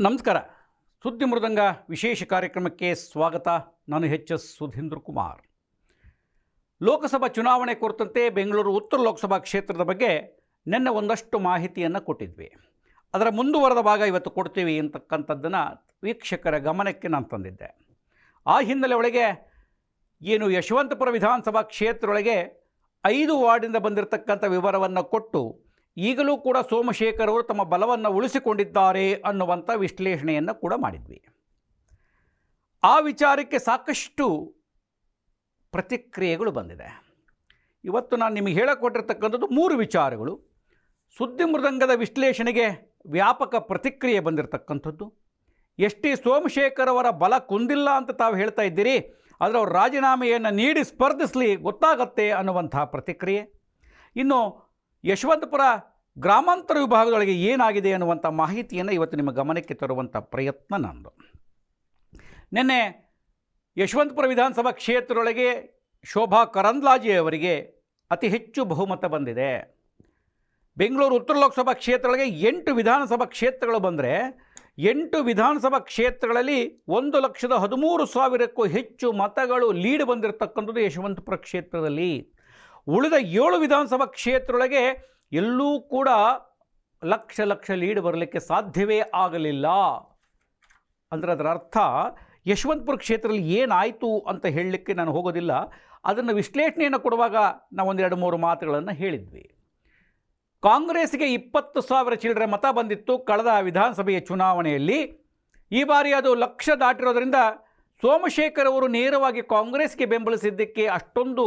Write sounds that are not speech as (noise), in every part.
ನಮಸ್ಕಾರ. ಸುದ್ದಿ ಮೃದಂಗ ವಿಶೇಷ ಕಾರ್ಯಕ್ರಮಕ್ಕೆ ಸ್ವಾಗತ. ನಾನು ಎಚ್ ಎಸ್ ಸುಧೀಂದ್ರ ಕುಮಾರ್. ಲೋಕಸಭಾ ಚುನಾವಣೆ ಕುರಿತಂತೆ ಬೆಂಗಳೂರು ಉತ್ತರ ಲೋಕಸಭಾ ಕ್ಷೇತ್ರದ ಬಗ್ಗೆ ನಿನ್ನೆ ಒಂದಷ್ಟು ಮಾಹಿತಿಯನ್ನು ಕೊಟ್ಟಿದ್ವಿ. ಅದರ ಮುಂದುವರೆದ ಭಾಗ ಇವತ್ತು ಕೊಡ್ತೀವಿ ಅಂತಕ್ಕಂಥದ್ದನ್ನು ವೀಕ್ಷಕರ ಗಮನಕ್ಕೆ ನಾನು ತಂದಿದ್ದೆ. ಆ ಹಿನ್ನೆಲೆ ಒಳಗೆ ಏನು ಯಶವಂತಪುರ ವಿಧಾನಸಭಾ ಕ್ಷೇತ್ರದೊಳಗೆ ಐದು ವಾರ್ಡಿಂದ ಬಂದಿರತಕ್ಕಂಥ ವಿವರವನ್ನು ಕೊಟ್ಟು ಈಗಲೂ ಕೂಡ ಸೋಮಶೇಖರ್ ಅವರು ತಮ್ಮ ಬಲವನ್ನು ಉಳಿಸಿಕೊಂಡಿದ್ದಾರೆ ಅನ್ನುವಂಥ ವಿಶ್ಲೇಷಣೆಯನ್ನು ಕೂಡ ಮಾಡಿದ್ವಿ. ಆ ವಿಚಾರಕ್ಕೆ ಸಾಕಷ್ಟು ಪ್ರತಿಕ್ರಿಯೆಗಳು ಬಂದಿದೆ. ಇವತ್ತು ನಾನು ನಿಮಗೆ ಹೇಳಿಕೊಟ್ಟಿರ್ತಕ್ಕಂಥದ್ದು ಮೂರು ವಿಚಾರಗಳು. ಸುದ್ದಿ ಮೃದಂಗದ ವಿಶ್ಲೇಷಣೆಗೆ ವ್ಯಾಪಕ ಪ್ರತಿಕ್ರಿಯೆ ಬಂದಿರತಕ್ಕಂಥದ್ದು. ಎಸ್ ಟಿ ಸೋಮಶೇಖರ್ ಅವರ ಬಲ ಕುಂದಿಲ್ಲ ಅಂತ ತಾವು ಹೇಳ್ತಾ ಇದ್ದೀರಿ, ಆದರೆ ಅವರು ರಾಜೀನಾಮೆಯನ್ನು ನೀಡಿ ಸ್ಪರ್ಧಿಸಲಿ ಗೊತ್ತಾಗತ್ತೆ ಅನ್ನುವಂತಹ ಪ್ರತಿಕ್ರಿಯೆ. ಇನ್ನು ಯಶವಂತಪುರ ಗ್ರಾಮಾಂತರ ವಿಭಾಗದೊಳಗೆ ಏನಾಗಿದೆ ಅನ್ನುವಂಥ ಮಾಹಿತಿಯನ್ನು ಇವತ್ತು ನಿಮ್ಮ ಗಮನಕ್ಕೆ ತರುವಂಥ ಪ್ರಯತ್ನ ನಂದು. ನಿನ್ನೆ ಯಶವಂತಪುರ ವಿಧಾನಸಭಾ ಕ್ಷೇತ್ರದೊಳಗೆ ಶೋಭಾ ಕರಂದ್ಲಾಜೆ ಅವರಿಗೆ ಅತಿ ಹೆಚ್ಚು ಬಹುಮತ ಬಂದಿದೆ. ಬೆಂಗಳೂರು ಉತ್ತರ ಲೋಕಸಭಾ ಕ್ಷೇತ್ರದೊಳಗೆ ಎಂಟು ವಿಧಾನಸಭಾ ಕ್ಷೇತ್ರಗಳು ಬಂದರೆ ಎಂಟು ವಿಧಾನಸಭಾ ಕ್ಷೇತ್ರಗಳಲ್ಲಿ ಒಂದು ಲಕ್ಷದ ಹದಿಮೂರು ಸಾವಿರಕ್ಕೂ ಹೆಚ್ಚು ಮತಗಳು ಲೀಡ್ ಬಂದಿರತಕ್ಕಂಥದ್ದು ಯಶವಂತಪುರ ಕ್ಷೇತ್ರದಲ್ಲಿ. ಉಳಿದ ಏಳು ವಿಧಾನಸಭಾ ಕ್ಷೇತ್ರದೊಳಗೆ ಎಲ್ಲೂ ಕೂಡ ಲಕ್ಷ ಲಕ್ಷ ಲೀಡ್ ಬರಲಿಕ್ಕೆ ಸಾಧ್ಯವೇ ಆಗಲಿಲ್ಲ. ಅಂದರೆ ಅದರ ಅರ್ಥ, ಯಶವಂತಪುರ ಕ್ಷೇತ್ರದಲ್ಲಿ ಏನಾಯಿತು ಅಂತ ಹೇಳಲಿಕ್ಕೆ ನಾನು ಹೋಗೋದಿಲ್ಲ. ಅದನ್ನು ವಿಶ್ಲೇಷಣೆಯನ್ನು ಕೊಡುವಾಗ ನಾವು ಒಂದೆರಡು ಮೂರು ಮಾತುಗಳನ್ನು ಹೇಳಿದ್ವಿ. ಕಾಂಗ್ರೆಸ್ಗೆ ಇಪ್ಪತ್ತು ಸಾವಿರ ಚಿಲ್ಲರೆ ಮತ ಬಂದಿತ್ತು ಕಳೆದ ವಿಧಾನಸಭೆಯ ಚುನಾವಣೆಯಲ್ಲಿ. ಈ ಬಾರಿ ಅದು ಲಕ್ಷ ದಾಟಿರೋದರಿಂದ ಸೋಮಶೇಖರ್ ಅವರು ನೇರವಾಗಿ ಕಾಂಗ್ರೆಸ್ಗೆ ಬೆಂಬಲಿಸಿದ್ದಕ್ಕೆ ಅಷ್ಟೊಂದು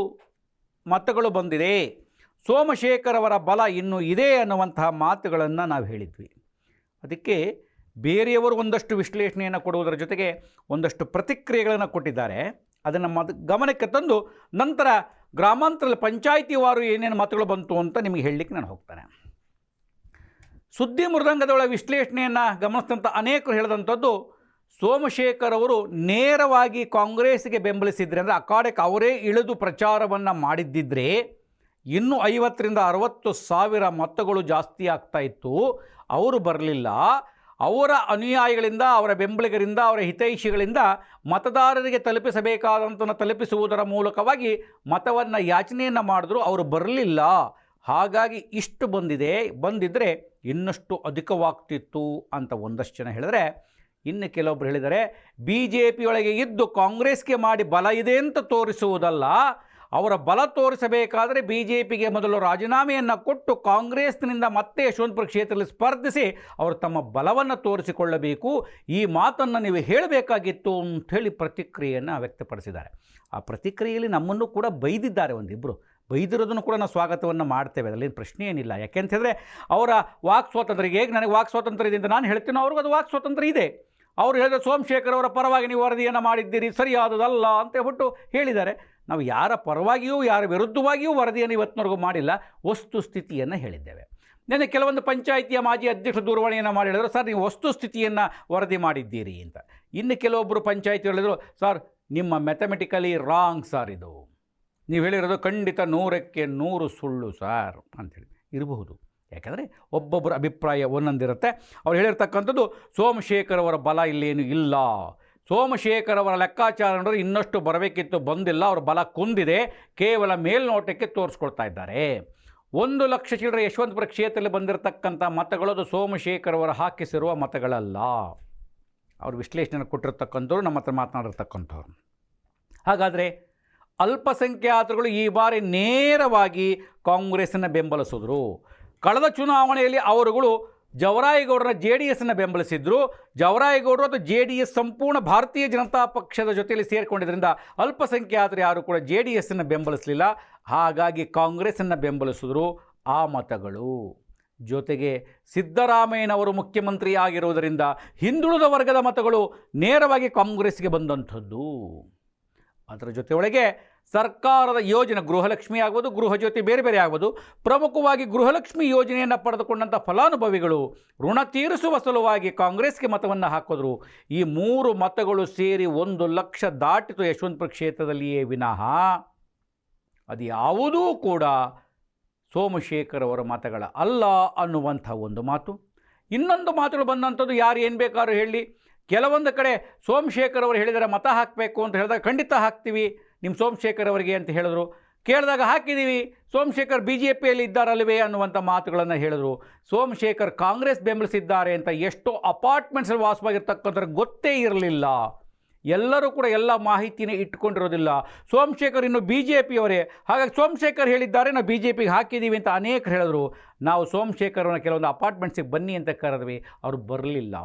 ಮತಗಳು ಬಂದಿದೆ. ಸೋಮಶೇಖರ್ ಅವರ ಬಲ ಇನ್ನೂ ಇದೆ ಅನ್ನುವಂತಹ ಮಾತುಗಳನ್ನು ನಾವು ಹೇಳಿದ್ವಿ. ಅದಕ್ಕೆ ಬೇರೆಯವರು ಒಂದಷ್ಟು ವಿಶ್ಲೇಷಣೆಯನ್ನು ಕೊಡುವುದರ ಜೊತೆಗೆ ಒಂದಷ್ಟು ಪ್ರತಿಕ್ರಿಯೆಗಳನ್ನು ಕೊಟ್ಟಿದ್ದಾರೆ. ಅದನ್ನು ಮದ ಗಮನಕ್ಕೆ ತಂದು ನಂತರ ಗ್ರಾಮಾಂತರ ಪಂಚಾಯಿತಿವಾರು ಏನೇನು ಮತಗಳು ಬಂತು ಅಂತ ನಿಮಗೆ ಹೇಳಲಿಕ್ಕೆ ನಾನು ಹೋಗ್ತಾನೆ. ಸುದ್ದಿ ಮೃದಂಗದೊಳ ವಿಶ್ಲೇಷಣೆಯನ್ನು ಗಮನಿಸಿದಂಥ ಅನೇಕರು ಹೇಳಿದಂಥದ್ದು ಸೋಮಶೇಖರ್ ಅವರು ನೇರವಾಗಿ ಕಾಂಗ್ರೆಸ್ಗೆ ಬೆಂಬಲಿಸಿದ್ರೆ ಅಂದರೆ ಅಕಾಡೆಕ್ ಅವರೇ ಇಳಿದು ಪ್ರಚಾರವನ್ನು ಮಾಡಿದ್ದಿದ್ರೆ ಇನ್ನೂ ಐವತ್ತರಿಂದ ಅರವತ್ತು ಸಾವಿರ ಮತಗಳು ಜಾಸ್ತಿ ಆಗ್ತಾ ಇತ್ತು. ಅವರು ಬರಲಿಲ್ಲ. ಅವರ ಅನುಯಾಯಿಗಳಿಂದ, ಅವರ ಬೆಂಬಲಿಗರಿಂದ, ಅವರ ಹಿತೈಷಿಗಳಿಂದ ಮತದಾರರಿಗೆ ತಲುಪಿಸಬೇಕಾದಂಥನ್ನು ತಲುಪಿಸುವುದರ ಮೂಲಕವಾಗಿ ಮತವನ್ನು ಯಾಚನೆಯನ್ನು ಮಾಡಿದ್ರು. ಅವರು ಬರಲಿಲ್ಲ. ಹಾಗಾಗಿ ಇಷ್ಟು ಬಂದಿದೆ. ಬಂದಿದ್ದರೆ ಇನ್ನಷ್ಟು ಅಧಿಕವಾಗ್ತಿತ್ತು ಅಂತ ಒಂದಷ್ಟು ಜನ ಹೇಳಿದ್ರೆ ಇನ್ನು ಕೆಲವೊಬ್ರು ಹೇಳಿದರೆ ಬಿ ಜೆ ಪಿಯೊಳಗೆ ಇದ್ದು ಕಾಂಗ್ರೆಸ್ಗೆ ಮಾಡಿ ಬಲ ಇದೆ ಅಂತ ತೋರಿಸುವುದಲ್ಲ, ಅವರ ಬಲ ತೋರಿಸಬೇಕಾದರೆ ಬಿ ಜೆ ಪಿಗೆ ಮೊದಲು ರಾಜೀನಾಮೆಯನ್ನು ಕೊಟ್ಟು ಕಾಂಗ್ರೆಸ್ನಿಂದ ಮತ್ತೆ ಯಶವಂತಪುರ ಕ್ಷೇತ್ರದಲ್ಲಿ ಸ್ಪರ್ಧಿಸಿ ಅವರು ತಮ್ಮ ಬಲವನ್ನು ತೋರಿಸಿಕೊಳ್ಳಬೇಕು. ಈ ಮಾತನ್ನು ನೀವು ಹೇಳಬೇಕಾಗಿತ್ತು ಅಂಥೇಳಿ ಪ್ರತಿಕ್ರಿಯೆಯನ್ನು ವ್ಯಕ್ತಪಡಿಸಿದ್ದಾರೆ. ಆ ಪ್ರತಿಕ್ರಿಯೆಯಲ್ಲಿ ನಮ್ಮನ್ನು ಕೂಡ ಬೈದಿದ್ದಾರೆ ಒಂದಿಬ್ಬರು ಬೈದಿರೋದನ್ನು ಕೂಡ ನಾವು ಸ್ವಾಗತವನ್ನು ಮಾಡ್ತೇವೆ. ಅದರಲ್ಲಿ ಪ್ರಶ್ನೆ ಏನಿಲ್ಲ. ಯಾಕೆಂತ ಹೇಳಿದ್ರೆ, ಅವರ ವಾಕ್ ಸ್ವಾತಂತ್ರ್ಯ ಹೇಗೆ ನನಗೆ ವಾಕ್ ಸ್ವಾತಂತ್ರ್ಯ ಇದೆ ಅಂತ ನಾನು ಹೇಳ್ತೀನೋ. ಅವ್ರಿಗೂ ಅದು ವಾಕ್ ಸ್ವಾತಂತ್ರ್ಯ ಇದೆ. ಅವರು ಹೇಳಿದ ಸೋಮಶೇಖರ್ ಅವರ ಪರವಾಗಿ ನೀವು ವರದಿಯನ್ನು ಮಾಡಿದ್ದೀರಿ, ಸರಿಯಾದದಲ್ಲ ಅಂತ ಹೇಳ್ಬಿಟ್ಟು ಹೇಳಿದ್ದಾರೆ. ನಾವು ಯಾರ ಪರವಾಗಿಯೂ, ಯಾರ ವಿರುದ್ಧವಾಗಿಯೂ ವರದಿಯನ್ನು ಇವತ್ತಿನವರೆಗೂ ಮಾಡಿಲ್ಲ ವಸ್ತುಸ್ಥಿತಿಯನ್ನು ಹೇಳಿದ್ದೇವೆ. ನಿನ್ನೆ ಕೆಲವೊಂದು ಪಂಚಾಯಿತಿಯ ಮಾಜಿ ಅಧ್ಯಕ್ಷ ದೂರವಾಣಿಯನ್ನು ಮಾಡಿ ಹೇಳಿದ್ರು, ಸರ್, ನೀವು ವಸ್ತುಸ್ಥಿತಿಯನ್ನು ವರದಿ ಮಾಡಿದ್ದೀರಿ ಅಂತ. ಇನ್ನು ಕೆಲವೊಬ್ಬರು ಪಂಚಾಯಿತಿ ಹೇಳಿದರು, ಸರ್, ನಿಮ್ಮ ಮೆಥಮೆಟಿಕಲಿ ರಾಂಗ್ ಸರ್ ಇದು. ನೀವು ಹೇಳಿರೋದು ಖಂಡಿತ ನೂರಕ್ಕೆ ನೂರು ಸುಳ್ಳು ಸರ್ ಅಂಥೇಳಿ ಇರಬಹುದು. ಯಾಕಂದರೆ ಒಬ್ಬೊಬ್ಬರ ಅಭಿಪ್ರಾಯ ಒಂದೊಂದಿರುತ್ತೆ. ಅವ್ರು ಹೇಳಿರ್ತಕ್ಕಂಥದ್ದು ಸೋಮಶೇಖರ್ ಅವರ ಬಲ ಇಲ್ಲೇನು ಇಲ್ಲ. ಸೋಮಶೇಖರ್ ಅವರ ಲೆಕ್ಕಾಚಾರ ನೋಡಿದ್ರೆ ಇನ್ನಷ್ಟು ಬರಬೇಕಿತ್ತು, ಬಂದಿಲ್ಲ. ಅವರ ಬಲ ಕುಂದಿದೆ. ಕೇವಲ ಮೇಲ್ನೋಟಕ್ಕೆ ತೋರಿಸ್ಕೊಳ್ತಾ ಇದ್ದಾರೆ. ಒಂದು ಲಕ್ಷ ಚಿಲ್ಲರೆ ಯಶವಂತಪುರ ಕ್ಷೇತ್ರದಲ್ಲಿ ಬಂದಿರತಕ್ಕಂಥ ಮತಗಳು ಅದು ಸೋಮಶೇಖರ್ ಅವರು ಹಾಕಿಸಿರುವ ಮತಗಳಲ್ಲ. ಅವರು ವಿಶ್ಲೇಷಣೆ ಕೊಟ್ಟಿರ್ತಕ್ಕಂಥವ್ರು, ನಮ್ಮ ಹತ್ರ ಮಾತನಾಡಿರ್ತಕ್ಕಂಥವ್ರು. ಹಾಗಾದರೆ ಅಲ್ಪಸಂಖ್ಯಾತರುಗಳು ಈ ಬಾರಿ ನೇರವಾಗಿ ಕಾಂಗ್ರೆಸ್ಸನ್ನು ಬೆಂಬಲಿಸಿದ್ರು. ಕಳೆದ ಚುನಾವಣೆಯಲ್ಲಿ ಅವರುಗಳು ಜವರಾಯಗೌಡರ ಜೆ ಡಿ ಎಸ್ನ ಬೆಂಬಲಿಸಿದ್ರು. ಜವರಾಯಗೌಡರು ಅಥವಾ ಜೆ ಡಿ ಎಸ್ ಸಂಪೂರ್ಣ ಭಾರತೀಯ ಜನತಾ ಪಕ್ಷದ ಜೊತೆಯಲ್ಲಿ ಸೇರಿಕೊಂಡಿದ್ದರಿಂದ ಅಲ್ಪಸಂಖ್ಯಾತರು ಯಾರು ಕೂಡ ಜೆ ಡಿ ಎಸ್ಸನ್ನು ಬೆಂಬಲಿಸಲಿಲ್ಲ. ಹಾಗಾಗಿ ಕಾಂಗ್ರೆಸ್ಸನ್ನು ಬೆಂಬಲಿಸಿದ್ರು ಆ ಮತಗಳು. ಜೊತೆಗೆ ಸಿದ್ದರಾಮಯ್ಯನವರು ಮುಖ್ಯಮಂತ್ರಿ ಆಗಿರುವುದರಿಂದ ಹಿಂದುಳಿದ ವರ್ಗದ ಮತಗಳು ನೇರವಾಗಿ ಕಾಂಗ್ರೆಸ್ಗೆ ಬಂದಂಥದ್ದು. ಅದರ ಜೊತೆ ಒಳಗೆ ಸರ್ಕಾರದ ಯೋಜನೆ ಗೃಹಲಕ್ಷ್ಮಿ ಆಗ್ಬೋದು ಗೃಹಜ್ಯೋತಿ ಬೇರೆ ಬೇರೆ ಆಗ್ಬೋದು. ಪ್ರಮುಖವಾಗಿ ಗೃಹಲಕ್ಷ್ಮಿ ಯೋಜನೆಯನ್ನು ಪಡೆದುಕೊಂಡಂಥ ಫಲಾನುಭವಿಗಳು ಋಣ ತೀರಿಸುವ ಸಲುವಾಗಿ ಕಾಂಗ್ರೆಸ್ಗೆ ಮತವನ್ನು ಹಾಕಿದ್ರು. ಈ ಮೂರು ಮತಗಳು ಸೇರಿ ಒಂದು ಲಕ್ಷ ದಾಟಿತು ಯಶವಂತಪುರ ಕ್ಷೇತ್ರದಲ್ಲಿಯೇ ವಿನಃ ಅದು ಯಾವುದೂ ಕೂಡ ಸೋಮಶೇಖರ್ ಅವರ ಮತಗಳ ಅಲ್ಲ ಅನ್ನುವಂಥ ಒಂದು ಮಾತು. ಇನ್ನೊಂದು ಮಾತುಗಳು ಬಂದಂಥದ್ದು ಯಾರು, ಏನು ಬೇಕಾದ್ರೂ ಹೇಳಿ. ಕೆಲವೊಂದು ಕಡೆ ಸೋಮಶೇಖರ್ ಅವರು ಹೇಳಿದರೆ ಮತ ಹಾಕಬೇಕು ಅಂತ ಹೇಳಿದಾಗ ಖಂಡಿತ ಹಾಕ್ತೀವಿ. ನಿಮ್ಮ ಸೋಮಶೇಖರ್ ಅವರಿಗೆ ಅಂತ ಹೇಳಿದ್ರು. ಕೇಳಿದಾಗ ಹಾಕಿದ್ದೀವಿ ಸೋಮಶೇಖರ್ ಬಿ ಜೆ ಪಿಯಲ್ಲಿ ಇದ್ದಾರಲ್ವೇ ಅನ್ನುವಂಥ ಮಾತುಗಳನ್ನು ಹೇಳಿದ್ರು. ಸೋಮಶೇಖರ್ ಕಾಂಗ್ರೆಸ್ ಬೆಂಬಲಿಸಿದ್ದಾರೆ ಅಂತ ಎಷ್ಟೋ ಅಪಾರ್ಟ್ಮೆಂಟ್ಸಲ್ಲಿ ವಾಸವಾಗಿರ್ತಕ್ಕಂಥ ಗೊತ್ತೇ ಇರಲಿಲ್ಲ. ಎಲ್ಲರೂ ಕೂಡ ಎಲ್ಲ ಮಾಹಿತಿನೇ ಇಟ್ಕೊಂಡಿರೋದಿಲ್ಲ. ಸೋಮಶೇಖರ್ ಇನ್ನು ಬಿ ಜೆ ಪಿಯವರೇ ಹಾಗಾಗಿ ಸೋಮಶೇಖರ್ ಹೇಳಿದ್ದಾರೆ, ನಾವು ಬಿ ಜೆ ಪಿಗೆ ಹಾಕಿದ್ದೀವಿ ಅಂತ ಅನೇಕರು ಹೇಳಿದ್ರು. ನಾವು ಸೋಮಶೇಖರನ್ನ ಕೆಲವೊಂದು ಅಪಾರ್ಟ್ಮೆಂಟ್ಸಿಗೆ ಬನ್ನಿ ಅಂತ ಕರೆದ್ವಿ. ಅವರು ಬರಲಿಲ್ಲ.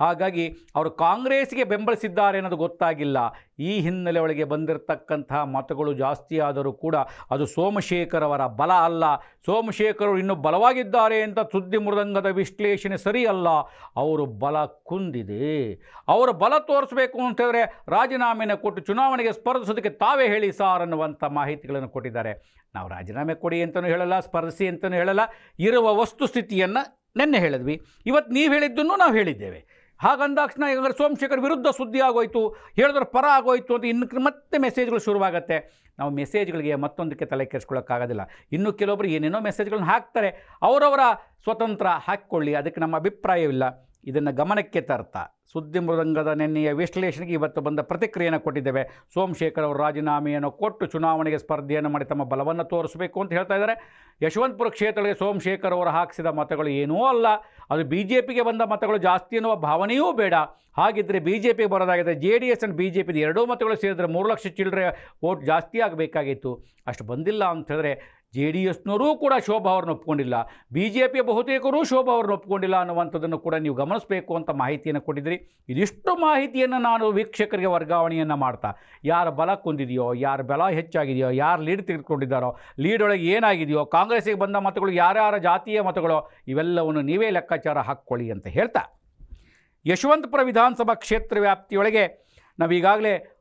ಹಾಗಾಗಿ ಅವರು ಕಾಂಗ್ರೆಸ್ಗೆ ಬೆಂಬಲಿಸಿದ್ದಾರೆ ಅನ್ನೋದು ಗೊತ್ತಾಗಿಲ್ಲ. ಈ ಹಿನ್ನೆಲೆ ಒಳಗೆ ಬಂದಿರತಕ್ಕಂತಹ ಮತಗಳು ಜಾಸ್ತಿ ಆದರೂ ಕೂಡ ಅದು ಸೋಮಶೇಖರ್ ಅವರ ಬಲ ಅಲ್ಲ. ಸೋಮಶೇಖರ್ ಇನ್ನೂ ಬಲವಾಗಿದ್ದಾರೆ ಅಂತ ಸುದ್ದಿ ಮೃದಂಗದ ವಿಶ್ಲೇಷಣೆ ಸರಿಯಲ್ಲ. ಅವರು ಬಲ ಕುಂದಿದೆ. ಅವರು ಬಲ ತೋರಿಸಬೇಕು ಅಂತ ಹೇಳಿದ್ರೆ ರಾಜೀನಾಮೆನ ಕೊಟ್ಟು ಚುನಾವಣೆಗೆ ಸ್ಪರ್ಧಿಸೋದಕ್ಕೆ ತಾವೇ ಹೇಳಿ ಸಾರ್ ಅನ್ನುವಂಥ ಮಾಹಿತಿಗಳನ್ನು ಕೊಟ್ಟಿದ್ದಾರೆ. ನಾವು ರಾಜೀನಾಮೆ ಕೊಡಿ ಅಂತಲೂ ಹೇಳಲ್ಲ, ಸ್ಪರ್ಧಿಸಿ ಅಂತಲೂ ಹೇಳಲ್ಲ. ಇರುವ ವಸ್ತುಸ್ಥಿತಿಯನ್ನು ನೆನ್ನೆ ಹೇಳಿದ್ವಿ. ಇವತ್ತು ನೀವು ಹೇಳಿದ್ದನ್ನು ನಾವು ಹೇಳಿದ್ದೇವೆ. ಹಾಗಂದಾಕ್ಷಣ ಈಗ ಸೋಮಶೇಖರ್ ವಿರುದ್ಧ ಸುದ್ದಿ ಆಗೋಯ್ತು ಹೇಳಿದ್ರೆ ಪರ ಆಗೋಯ್ತು ಅಂತ ಇನ್ನು ಮತ್ತೆ ಮೆಸೇಜ್ಗಳು ಶುರುವಾಗುತ್ತೆ. ನಾವು ಮೆಸೇಜ್ಗಳಿಗೆ ಮತ್ತೊಂದಕ್ಕೆ ತಲೆ ಕೆಡಿಸ್ಕೊಳ್ಳೋಕ್ಕಾಗೋದಿಲ್ಲ ಇನ್ನು ಕೆಲವೊಬ್ಬರು ಏನೇನೋ ಮೆಸೇಜ್ಗಳನ್ನ ಹಾಕ್ತಾರೆ. ಅವರವರ ಸ್ವತಂತ್ರ ಹಾಕ್ಕೊಳ್ಳಿ, ಅದಕ್ಕೆ ನಮ್ಮ ಅಭಿಪ್ರಾಯವಿಲ್ಲ. ಇದನ್ನು ಗಮನಕ್ಕೆ ತರ್ತಾ. ಸುದ್ದಿ ಮೃದಂಗದ ನೆನ್ನೆಯ ವಿಶ್ಲೇಷಣೆಗೆ ಇವತ್ತು ಬಂದ ಪ್ರತಿಕ್ರಿಯೆಯನ್ನು ಕೊಟ್ಟಿದ್ದೇವೆ. ಸೋಮಶೇಖರ್ ಅವರು ರಾಜೀನಾಮೆಯನ್ನು ಕೊಟ್ಟು ಚುನಾವಣೆಗೆ ಸ್ಪರ್ಧೆಯನ್ನು ಮಾಡಿ ತಮ್ಮ ಬಲವನ್ನು ತೋರಿಸಬೇಕು ಅಂತ ಹೇಳ್ತಾ ಇದ್ದಾರೆ. ಯಶವಂತಪುರ ಕ್ಷೇತ್ರಗಳಿಗೆ ಸೋಮಶೇಖರ್ ಅವರು ಹಾಕಿಸಿದ ಮತಗಳು ಏನೂ ಅಲ್ಲ. ಅದು ಬಿ ಜೆ ಪಿಗೆ ಬಂದ ಮತಗಳು ಜಾಸ್ತಿ ಅನ್ನುವ ಭಾವನೆಯೂ ಬೇಡ. ಹಾಗಿದ್ದರೆ ಬಿ ಜೆ ಪಿಗೆ ಬರೋದಾಗಿದೆ J D S and B J ಪಿದು ಎರಡೂ ಮತಗಳು ಸೇರಿದ್ರೆ ಮೂರು ಲಕ್ಷ ಚಿಲ್ಲರೆ ವೋಟ್ ಜಾಸ್ತಿ ಆಗಬೇಕಾಗಿತ್ತು. ಅಷ್ಟು ಬಂದಿಲ್ಲ ಅಂತ ಹೇಳಿದ್ರೆ ಜೆ ಡಿ ಎಸ್ನವರೂ ಕೂಡ ಶೋಭಾ ಅವ್ರನ್ನ ಒಪ್ಕೊಂಡಿಲ್ಲ. ಬಿ ಜೆ ಪಿಯ ಬಹುತೇಕರೂ ಶೋಭಾ ಅವ್ರನ್ನ ಒಪ್ಕೊಂಡಿಲ್ಲ ಅನ್ನುವಂಥದ್ದನ್ನು ಕೂಡ ನೀವು ಗಮನಿಸಬೇಕು ಅಂತ ಮಾಹಿತಿಯನ್ನು ಕೊಟ್ಟಿದ್ರಿ ಇದಿಷ್ಟು ಮಾಹಿತಿಯನ್ನು ನಾನು ವೀಕ್ಷಕರಿಗೆ ವರ್ಗಾವಣೆಯನ್ನು ಮಾಡ್ತಾ. ಯಾರ ಬಲ ಕುಂದಿದೆಯೋ, ಯಾರ ಬಲ ಹೆಚ್ಚಾಗಿದೆಯೋ, ಯಾರು ಲೀಡ್ ತೆಗೆದುಕೊಂಡಿದ್ದಾರೋ, ಲೀಡ್ ಒಳಗೆ ಏನಾಗಿದೆಯೋ, ಕಾಂಗ್ರೆಸ್ಸಿಗೆ ಬಂದ ಮತಗಳು ಯಾರ್ಯಾರ ಜಾತಿಯ ಮತಗಳು, ಇವೆಲ್ಲವನ್ನು ನೀವೇ ಲೆಕ್ಕಾಚಾರ ಹಾಕ್ಕೊಳ್ಳಿ ಅಂತ ಹೇಳ್ತಾ. ಯಶವಂತಪುರ ವಿಧಾನಸಭಾ ಕ್ಷೇತ್ರ ವ್ಯಾಪ್ತಿಯೊಳಗೆ ನಾವೀಗಾಗಲೇ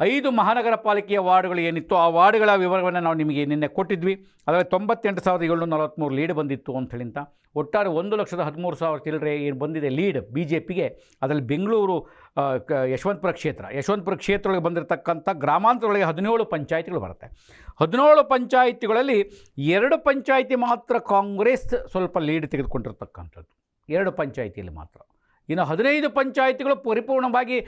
ಐದು ಮಹಾನಗರ ಪಾಲಿಕೆಯ ವಾರ್ಡ್ಗಳು ಏನಿತ್ತು ಆ ವಾರ್ಡ್ಗಳ ವಿವರವನ್ನು ನಾವು ನಿಮಗೆ ನಿನ್ನೆ ಕೊಟ್ಟಿದ್ವಿ. ಅದರಲ್ಲಿ ತೊಂಬತ್ತೆಂಟು ಸಾವಿರದ ಏಳ್ನೂರ ನಲವತ್ತ್ಮೂರು ಲೀಡ್ ಬಂದಿತ್ತು ಅಂತ ಹೇಳಿಂತ ಒಟ್ಟಾರೆ ಒಂದು ಲಕ್ಷದ ಹದಿಮೂರು ಸಾವಿರ ಚಿಲ್ಲರೆ ಏನು ಬಂದಿದೆ ಲೀಡ್ ಬಿ ಜೆ ಪಿಗೆ ಅದರಲ್ಲಿ ಬೆಂಗಳೂರು ಕ- ಯಶವಂತಪುರ ಕ್ಷೇತ್ರ. ಯಶವಂತಪುರ ಕ್ಷೇತ್ರಗಳಿಗೆ ಬಂದಿರತಕ್ಕಂಥ ಗ್ರಾಮಾಂತರಗಳಿಗೆ ಹದಿನೇಳು ಪಂಚಾಯಿತಿಗಳು ಬರುತ್ತೆ. ಹದಿನೇಳು ಪಂಚಾಯಿತಿಗಳಲ್ಲಿ ಎರಡು ಪಂಚಾಯಿತಿ ಮಾತ್ರ ಕಾಂಗ್ರೆಸ್ ಸ್ವಲ್ಪ ಲೀಡ್ ತೆಗೆದುಕೊಂಡಿರ್ತಕ್ಕಂಥದ್ದು. ಎರಡು ಪಂಚಾಯಿತಿಯಲ್ಲಿ ಮಾತ್ರ. ಇನ್ನು ಹದಿನೈದು ಪಂಚಾಯಿತಿಗಳು ಪರಿಪೂರ್ಣವಾಗಿ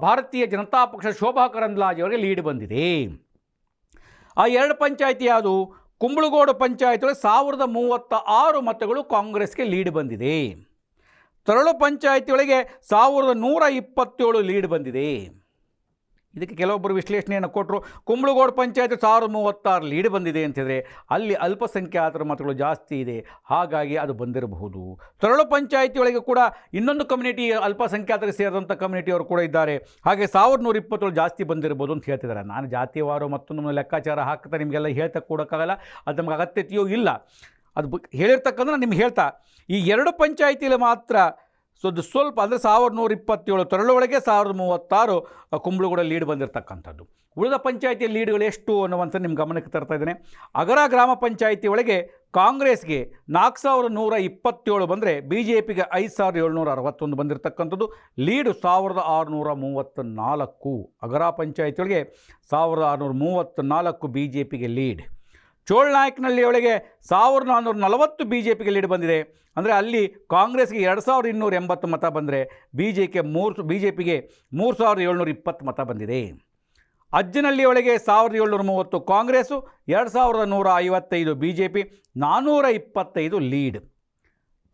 ಭಾರತೀಯ ಜನತಾ ಪಕ್ಷ ಶೋಭಾ ಕರಂದ್ಲಾಜೆ ಅವರಿಗೆ ಲೀಡ್ ಬಂದಿದೆ. ಆ ಎರಡು ಪಂಚಾಯಿತಿ ಯಾವುದು? ಕುಂಬಳಗೋಡು ಪಂಚಾಯತ್ ಸಾವಿರದ ಮೂವತ್ತ ಆರು ಮತಗಳು ಕಾಂಗ್ರೆಸ್ಗೆ ಲೀಡ್ ಬಂದಿದೆ. ತರಳು ಪಂಚಾಯತಿಗಳಿಗೆ ಸಾವಿರದ ನೂರ ಇಪ್ಪತ್ತೇಳು ಲೀಡ್ ಬಂದಿದೆ. ಇದಕ್ಕೆ ಕೆಲವೊಬ್ಬರು ವಿಶ್ಲೇಷಣೆಯನ್ನು ಕೊಟ್ಟರು. ಕುಂಬಳಗೋಡು ಪಂಚಾಯತ್ ಸಾವಿರದ ಮೂವತ್ತಾರು ಲೀಡ್ ಬಂದಿದೆ ಅಂತಿದ್ರೆ ಅಲ್ಲಿ ಅಲ್ಪಸಂಖ್ಯಾತರ ಮತಗಳು ಜಾಸ್ತಿ ಇದೆ. ಹಾಗಾಗಿ ಅದು ಬಂದಿರಬಹುದು. ತರಳು ಪಂಚಾಯಿತಿಯೊಳಗೆ ಕೂಡ ಇನ್ನೊಂದು ಕಮ್ಯುನಿಟಿ ಅಲ್ಪಸಂಖ್ಯಾತರಿಗೆ ಸೇರಿದಂಥ ಕಮ್ಯುನಿಟಿಯವರು ಕೂಡ ಇದ್ದಾರೆ. ಹಾಗೆ ಸಾವಿರದ ನೂರ ಇಪ್ಪತ್ತೇಳು ಜಾಸ್ತಿ ಬಂದಿರ್ಬೋದು ಅಂತ ಹೇಳ್ತಿದ್ದಾರೆ. ನಾನು ಜಾತಿವಾರು ಮತ್ತೊಂದು ಲೆಕ್ಕಾಚಾರ ಹಾಕ್ತಾ ನಿಮಗೆಲ್ಲ ಹೇಳ್ತಾ ಕೊಡೋಕ್ಕಾಗಲ್ಲ. ಅದು ನಮಗೆ ಅಗತ್ಯತೆಯೂ ಇಲ್ಲ. ಅದು ಹೇಳಿರ್ತಕ್ಕಂಥ ನಾನು ನಿಮ್ಗೆ ಹೇಳ್ತಾ, ಈ ಎರಡು ಪಂಚಾಯಿತಿಯಲ್ಲಿ ಮಾತ್ರ ಸೊ ಅದು ಸ್ವಲ್ಪ ಅಂದರೆ ಸಾವಿರದ ನೂರ ಇಪ್ಪತ್ತೇಳು ತರಳೊಳಗೆ ಸಾವಿರದ ಮೂವತ್ತಾರು ಕುಂಬಳಗೂಡ ಲೀಡ್ ಬಂದಿರತಕ್ಕಂಥದ್ದು. ಉಳಿದ ಪಂಚಾಯಿತಿಯ ಲೀಡ್ಗಳು ಎಷ್ಟು ಅನ್ನುವಂಥ ನಿಮ್ಮ ಗಮನಕ್ಕೆ ತರ್ತಾ ಇದ್ದೇನೆ. ಅಗರ ಗ್ರಾಮ ಪಂಚಾಯಿತಿ ಒಳಗೆ ಕಾಂಗ್ರೆಸ್ಗೆ ನಾಲ್ಕು ಸಾವಿರದ ನೂರ ಇಪ್ಪತ್ತೇಳು ಬಂದರೆ ಬಿ ಜೆ ಪಿಗೆ ಐದು ಸಾವಿರದ ಏಳ್ನೂರ ಅರವತ್ತೊಂದು ಬಂದಿರತಕ್ಕಂಥದ್ದು. ಲೀಡು ಸಾವಿರದ ಆರುನೂರ ಮೂವತ್ತ ನಾಲ್ಕು ಅಗರ ಪಂಚಾಯಿತಿ ಒಳಗೆ ಸಾವಿರದ ಆರುನೂರ ಮೂವತ್ತ ನಾಲ್ಕು ಬಿ ಜೆ ಪಿಗೆ ಲೀಡ್ ಚೋಳ್ನಾಯ್ಕನಹಳ್ಳಿ ಒಳಗೆ ಸಾವಿರದ ನಾನ್ನೂರ ನಲವತ್ತು ಬಿ ಜೆ ಪಿಗೆ ಲೀಡ್ ಬಂದಿದೆ. ಅಂದರೆ ಅಲ್ಲಿ ಕಾಂಗ್ರೆಸ್ಗೆ ಎರಡು ಸಾವಿರದ ಇನ್ನೂರ ಎಂಬತ್ತು ಮತ ಬಂದರೆ ಬಿ ಜೆ ಕೆ ಮೂರು ಬಿ ಜೆ ಪಿಗೆ ಮೂರು ಸಾವಿರದ ಏಳ್ನೂರ ಇಪ್ಪತ್ತು ಮತ ಬಂದಿದೆ. ಅಜ್ಜನಹಳ್ಳಿ ಒಳಗೆ ಸಾವಿರದ ಏಳ್ನೂರ ಮೂವತ್ತು ಕಾಂಗ್ರೆಸ್ಸು, ಎರಡು ಸಾವಿರದ ನೂರ ಐವತ್ತೈದು ಬಿ ಜೆ ಪಿ ನಾನ್ನೂರ ಇಪ್ಪತ್ತೈದು ಲೀಡ್.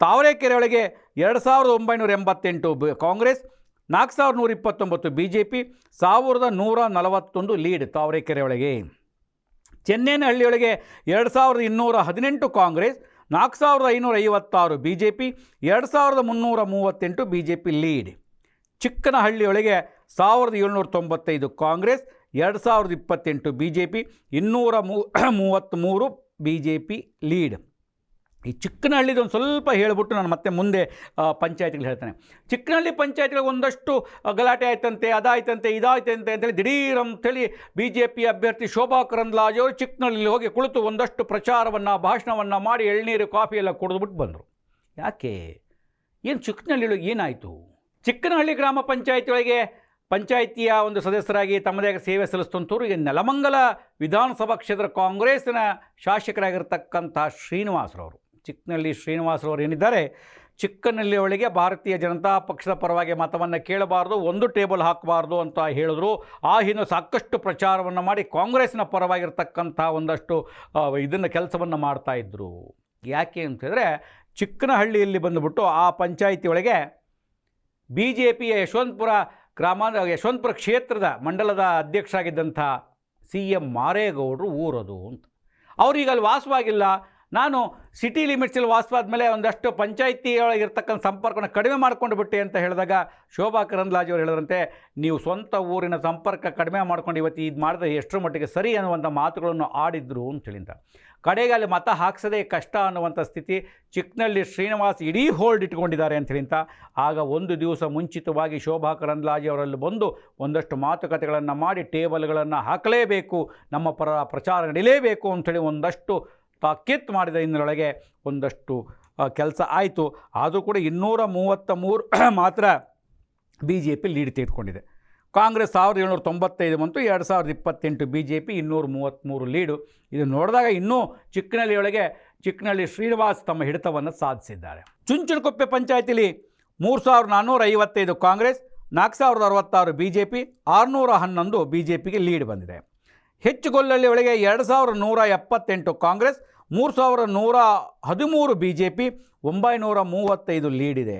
ತಾವರೆಕೆರೆ ಒಳಗೆ ಎರಡು ಸಾವಿರದ ಒಂಬೈನೂರ ಎಂಬತ್ತೆಂಟು ಬ, ಕಾಂಗ್ರೆಸ್ ನಾಲ್ಕು ಸಾವಿರದ ನೂರ ಇಪ್ಪತ್ತೊಂಬತ್ತು ಬಿ ಜೆ ಪಿ ಸಾವಿರದ ನೂರ ನಲವತ್ತೊಂದು ಲೀಡ್ ತಾವರೆಕೆರೆ ಒಳಗೆ. ಚೆನ್ನೇನಹಳ್ಳಿಯೊಳಗೆ ಎರಡು ಸಾವಿರದ ಇನ್ನೂರ ಹದಿನೆಂಟು ಕಾಂಗ್ರೆಸ್ ನಾಲ್ಕು ಸಾವಿರದ ಐನೂರ ಐವತ್ತಾರು ಬಿ ಜೆ ಪಿ ಎರಡು ಸಾವಿರದ ಮುನ್ನೂರ ಮೂವತ್ತೆಂಟು ಬಿ ಜೆ ಪಿ ಲೀಡ್. ಚಿಕ್ಕನಹಳ್ಳಿಯೊಳಗೆ ಸಾವಿರದ ಏಳ್ನೂರ ತೊಂಬತ್ತೈದು ಕಾಂಗ್ರೆಸ್, ಎರಡು ಸಾವಿರದ ಇಪ್ಪತ್ತೆಂಟು ಬಿ ಜೆ ಪಿ ಇನ್ನೂರ ಮೂ (clears throat) ಮೂವತ್ತ್ಮೂರು ಬಿ ಜೆ ಪಿ ಲೀಡ್. ಈ ಚಿಕ್ಕನಹಳ್ಳಿದು ಒಂದು ಸ್ವಲ್ಪ ಹೇಳಿಬಿಟ್ಟು ನಾನು ಮತ್ತೆ ಮುಂದೆ ಪಂಚಾಯತ್ಗಳು ಹೇಳ್ತೇನೆ. ಚಿಕ್ಕನಹಳ್ಳಿ ಪಂಚಾಯತ್ಗಳಿಗೆ ಒಂದಷ್ಟು ಗಲಾಟೆ ಆಯ್ತಂತೆ, ಅದಾಯ್ತಂತೆ, ಇದಾಯ್ತಂತೆ ಅಂತೇಳಿ ದಿಢೀರ್ ಅಂತೇಳಿ ಬಿ ಜೆ ಪಿ ಅಭ್ಯರ್ಥಿ ಶೋಭಾ ಕರಂದ್ಲಾಜ್ ಅವರು ಚಿಕ್ಕನಹಳ್ಳಿಲಿ ಹೋಗಿ ಕುಳಿತು ಒಂದಷ್ಟು ಪ್ರಚಾರವನ್ನು, ಭಾಷಣವನ್ನು ಮಾಡಿ ಎಳ್ನೀರು, ಕಾಫಿ ಎಲ್ಲ ಕುಡಿದ್ಬಿಟ್ಟು ಬಂದರು. ಯಾಕೆ? ಏನು ಚಿಕ್ಕನಹಳ್ಳಿ ಏನಾಯಿತು? ಚಿಕ್ಕನಹಳ್ಳಿ ಗ್ರಾಮ ಪಂಚಾಯತಿಯೊಳಗೆ ಪಂಚಾಯಿತಿಯ ಒಂದು ಸದಸ್ಯರಾಗಿ ತಮ್ಮದೇ ಸೇವೆ ಸಲ್ಲಿಸ್ತಂಥವ್ರು ಈಗ ನೆಲಮಂಗಲ ವಿಧಾನಸಭಾ ಕ್ಷೇತ್ರ ಕಾಂಗ್ರೆಸ್ಸಿನ ಶಾಸಕರಾಗಿರ್ತಕ್ಕಂಥ ಶ್ರೀನಿವಾಸರವರು. ಚಿಕ್ಕನಹಳ್ಳಿ ಶ್ರೀನಿವಾಸರವರು ಏನಿದ್ದಾರೆ ಚಿಕ್ಕನಲ್ಲಿ ಒಳಗೆ ಭಾರತೀಯ ಜನತಾ ಪಕ್ಷದ ಪರವಾಗಿ ಮತವನ್ನು ಕೇಳಬಾರ್ದು, ಒಂದು ಟೇಬಲ್ ಹಾಕಬಾರ್ದು ಅಂತ ಹೇಳಿದ್ರು. ಆ ಹಿಂದೆ ಸಾಕಷ್ಟು ಪ್ರಚಾರವನ್ನು ಮಾಡಿ ಕಾಂಗ್ರೆಸ್ನ ಪರವಾಗಿರ್ತಕ್ಕಂಥ ಒಂದಷ್ಟು ಇದನ್ನು ಕೆಲಸವನ್ನು ಮಾಡ್ತಾಯಿದ್ರು ಯಾಕೆ ಅಂತಂದರೆ ಚಿಕ್ಕನಹಳ್ಳಿಯಲ್ಲಿ ಬಂದುಬಿಟ್ಟು ಆ ಪಂಚಾಯಿತಿ ಒಳಗೆ ಬಿ ಜೆ ಪಿಯ ಯಶವಂತಪುರ ಗ್ರಾಮಾಂತರ, ಯಶವಂತಪುರ ಕ್ಷೇತ್ರದ ಮಂಡಲದ ಅಧ್ಯಕ್ಷರಾಗಿದ್ದಂಥ ಸಿ ಎಂ ಮಾರೇಗೌಡರು ಊರದು ಅಂತ. ಅವ್ರೀಗ ಅಲ್ಲಿ ವಾಸವಾಗಿಲ್ಲ. ನಾನು ಸಿಟಿ ಲಿಮಿಟ್ಸಲ್ಲಿ ವಾಸವಾದ ಮೇಲೆ ಒಂದಷ್ಟು ಪಂಚಾಯಿತಿ ಒಳಗಿರ್ತಕ್ಕಂಥ ಸಂಪರ್ಕನ ಕಡಿಮೆ ಮಾಡಿಕೊಂಡು ಬಿಟ್ಟೆ ಅಂತ ಹೇಳಿದಾಗ ಶೋಭಾ ಕರಂದ್ಲಾಜೆ ಅವರು ಹೇಳಿದ್ರಂತೆ, ನೀವು ಸ್ವಂತ ಊರಿನ ಸಂಪರ್ಕ ಕಡಿಮೆ ಮಾಡ್ಕೊಂಡು ಇವತ್ತು ಇದು ಮಾಡಿದ್ರೆ ಎಷ್ಟರ ಮಟ್ಟಿಗೆ ಸರಿ ಅನ್ನುವಂಥ ಮಾತುಗಳನ್ನು ಆಡಿದ್ರು ಅಂತ ಹೇಳಿದ ಕಡೆಗೆ ಅಲ್ಲಿ ಮತ ಹಾಕ್ಸೋದೇ ಕಷ್ಟ ಅನ್ನುವಂಥ ಸ್ಥಿತಿ ಚಿಕ್ಕನಲ್ಲಿ ಶ್ರೀನಿವಾಸ್ ಇಡೀ ಹೋಲ್ಡ್ ಇಟ್ಕೊಂಡಿದ್ದಾರೆ ಅಂತೇಳಿಂತ ಆಗ ಒಂದು ದಿವಸ ಮುಂಚಿತವಾಗಿ ಶೋಭಾ ಕರಂದ್ಲಾಜೆ ಅವರಲ್ಲಿ ಬಂದು ಒಂದಷ್ಟು ಮಾತುಕತೆಗಳನ್ನು ಮಾಡಿ ಟೇಬಲ್ಗಳನ್ನು ಹಾಕಲೇಬೇಕು, ನಮ್ಮ ಪರ ಪ್ರಚಾರ ನಡೀಲೇಬೇಕು ಅಂಥೇಳಿ ಒಂದಷ್ಟು ತಾಕೀತ್ ಮಾಡಿದ ಇನ್ನರೊಳಗೆ ಒಂದಷ್ಟು ಕೆಲಸ ಆಯಿತು. ಆದರೂ ಕೂಡ ಇನ್ನೂರ ಮೂವತ್ತ ಮೂರು (clears throat) ಮಾತ್ರ ಬಿ ಜೆ ಪಿ ಲೀಡ್ ತೆಗೆದುಕೊಂಡಿದೆ. ಕಾಂಗ್ರೆಸ್ ಸಾವಿರದ ಏಳ್ನೂರ ತೊಂಬತ್ತೈದು ಮತ್ತು ಎರಡು ಸಾವಿರದ ಇಪ್ಪತ್ತೆಂಟು ಬಿ ಜೆ ಪಿ ಇನ್ನೂರ ಮೂವತ್ತ್ಮೂರು ಲೀಡು. ಇದು ನೋಡಿದಾಗ ಇನ್ನೂ ಚಿಕ್ಕನಹಳ್ಳಿಯೊಳಗೆ ಚಿಕ್ಕನಹಳ್ಳಿ ಶ್ರೀನಿವಾಸ್ ತಮ್ಮ ಹಿಡಿತವನ್ನು ಸಾಧಿಸಿದ್ದಾರೆ. ಚುಂಚನಕೊಪ್ಪೆ ಪಂಚಾಯತಿಲಿ ಮೂರು ಸಾವಿರದ ನಾನ್ನೂರ ಐವತ್ತೈದು ಕಾಂಗ್ರೆಸ್, ನಾಲ್ಕು ಸಾವಿರದ ಅರವತ್ತಾರು ಬಿ ಜೆ ಪಿ ಆರುನೂರ ಹನ್ನೊಂದು ಬಿ ಜೆ ಪಿಗೆ ಲೀಡ್ ಬಂದಿದೆ. ಹೆಚ್ಚು ಗೊಲ್ಲಳ್ಳಿ ಒಳಗೆ ಎರಡು ಸಾವಿರದ ನೂರ ಎಪ್ಪತ್ತೆಂಟು ಕಾಂಗ್ರೆಸ್, ಮೂರು ಸಾವಿರ ನೂರ ಹದಿಮೂರು ಬಿ ಜೆ ಪಿ ಒಂಬೈನೂರ ಮೂವತ್ತೈದು ಲೀಡ್ ಇದೆ.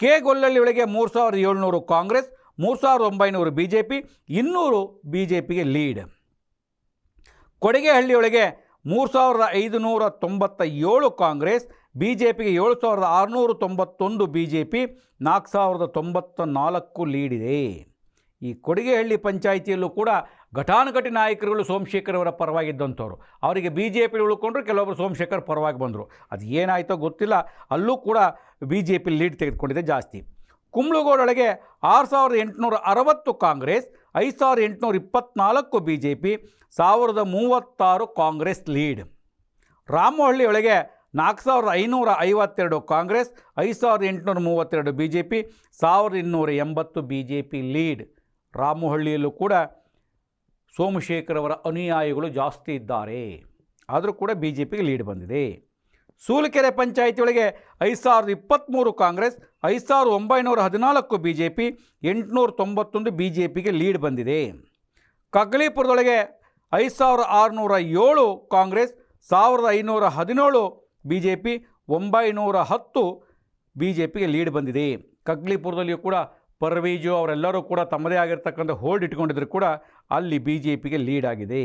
ಕೆ ಗೊಲ್ಲಳ್ಳಿ ಒಳಗೆ ಮೂರು ಸಾವಿರದ ಏಳ್ನೂರು ಕಾಂಗ್ರೆಸ್, ಮೂರು ಸಾವಿರದ ಒಂಬೈನೂರು ಬಿ ಜೆ ಪಿ ಇನ್ನೂರು ಬಿ ಜೆ ಪಿಗೆ ಲೀಡ್ ಕೊಡಗೆಹಳ್ಳಿಯೊಳಗೆ ಮೂರು ಸಾವಿರದ ಐದುನೂರ ತೊಂಬತ್ತ ಏಳು ಕಾಂಗ್ರೆಸ್ ಬಿ ಜೆ ಪಿಗೆ ಏಳು ಸಾವಿರದ ಆರುನೂರ ತೊಂಬತ್ತೊಂದು ಬಿ ಜೆ ಪಿ ನಾಲ್ಕು ಸಾವಿರದ ತೊಂಬತ್ತ ನಾಲ್ಕು ಲೀಡಿದೆ ಈ ಕೊಡಿಗೆಹಳ್ಳಿ ಪಂಚಾಯಿತಿಯಲ್ಲೂ ಕೂಡ ಘಟಾನುಘಟಿ ನಾಯಕರುಗಳು ಸೋಮಶೇಖರ್ ಅವರ ಪರವಾಗಿದ್ದಂಥವ್ರು. ಅವರಿಗೆ ಬಿ ಜೆ ಪಿ ಉಳ್ಕೊಂಡ್ರು ಕೆಲವೊಬ್ಬರು ಸೋಮಶೇಖರ್ ಪರವಾಗಿ ಬಂದರು. ಅದು ಏನಾಯಿತೋ ಗೊತ್ತಿಲ್ಲ. ಅಲ್ಲೂ ಕೂಡ ಬಿ ಜೆ ಪಿ ಲೀಡ್ ತೆಗೆದುಕೊಂಡಿದೆ ಜಾಸ್ತಿ. ಕುಂಬ್ಳಗೋಡೊಳಗೆ ಆರು ಸಾವಿರದ ಎಂಟುನೂರ ಅರವತ್ತು ಕಾಂಗ್ರೆಸ್, ಐದು ಸಾವಿರದ ಎಂಟುನೂರ ಇಪ್ಪತ್ತ್ನಾಲ್ಕು ಬಿ ಜೆ ಪಿ ಸಾವಿರದ ಮೂವತ್ತಾರು ಕಾಂಗ್ರೆಸ್ ಲೀಡ್. ರಾಮಹಳ್ಳಿಯೊಳಗೆ ನಾಲ್ಕು ಸಾವಿರದ ಐನೂರ ಐವತ್ತೆರಡು ಕಾಂಗ್ರೆಸ್, ಐದು ಸಾವಿರದ ಎಂಟುನೂರ ಮೂವತ್ತೆರಡು ಬಿ ಜೆ ಪಿ ಸಾವಿರದ ಇನ್ನೂರ ಎಂಬತ್ತು ಬಿ ಜೆ ಪಿ ಲೀಡ್. ರಾಮಹಳ್ಳಿಯಲ್ಲೂ ಕೂಡ ಸೋಮಶೇಖರ್ ಅವರ ಅನುಯಾಯಿಗಳು ಜಾಸ್ತಿ ಇದ್ದಾರೆ. ಆದರೂ ಕೂಡ ಬಿ ಜೆ ಪಿಗೆ ಲೀಡ್ ಬಂದಿದೆ. ಸೂಲಕೆರೆ ಪಂಚಾಯಿತಿಯೊಳಗೆ ಐದು ಸಾವಿರದ ಇಪ್ಪತ್ತ್ಮೂರು ಕಾಂಗ್ರೆಸ್, ಐದು ಸಾವಿರದ ಒಂಬೈನೂರ ಹದಿನಾಲ್ಕು ಬಿ ಜೆ ಪಿ ಎಂಟುನೂರ ತೊಂಬತ್ತೊಂದು ಬಿ ಜೆ ಪಿಗೆ ಲೀಡ್ ಬಂದಿದೆ. ಕಗ್ಲೀಪುರದೊಳಗೆ ಐದು ಸಾವಿರದ ಆರುನೂರ ಏಳು ಕಾಂಗ್ರೆಸ್, ಸಾವಿರದ ಐನೂರ ಹದಿನೇಳು ಬಿ ಜೆ ಪಿ ಒಂಬೈನೂರ ಹತ್ತು ಬಿ ಜೆ ಪಿಗೆ ಲೀಡ್ ಬಂದಿದೆ. ಕಗ್ಲಿಪುರದಲ್ಲಿಯೂ ಕೂಡ ಪರ್ವೀಜು ಅವರೆಲ್ಲರೂ ಕೂಡ ತಮ್ಮದೇ ಆಗಿರ್ತಕ್ಕಂಥ ಹೋಲ್ಡ್ ಇಟ್ಕೊಂಡಿದ್ರು ಕೂಡ ಅಲ್ಲಿ ಬಿ ಜೆ ಪಿಗೆ ಲೀಡ್ ಆಗಿದೆ.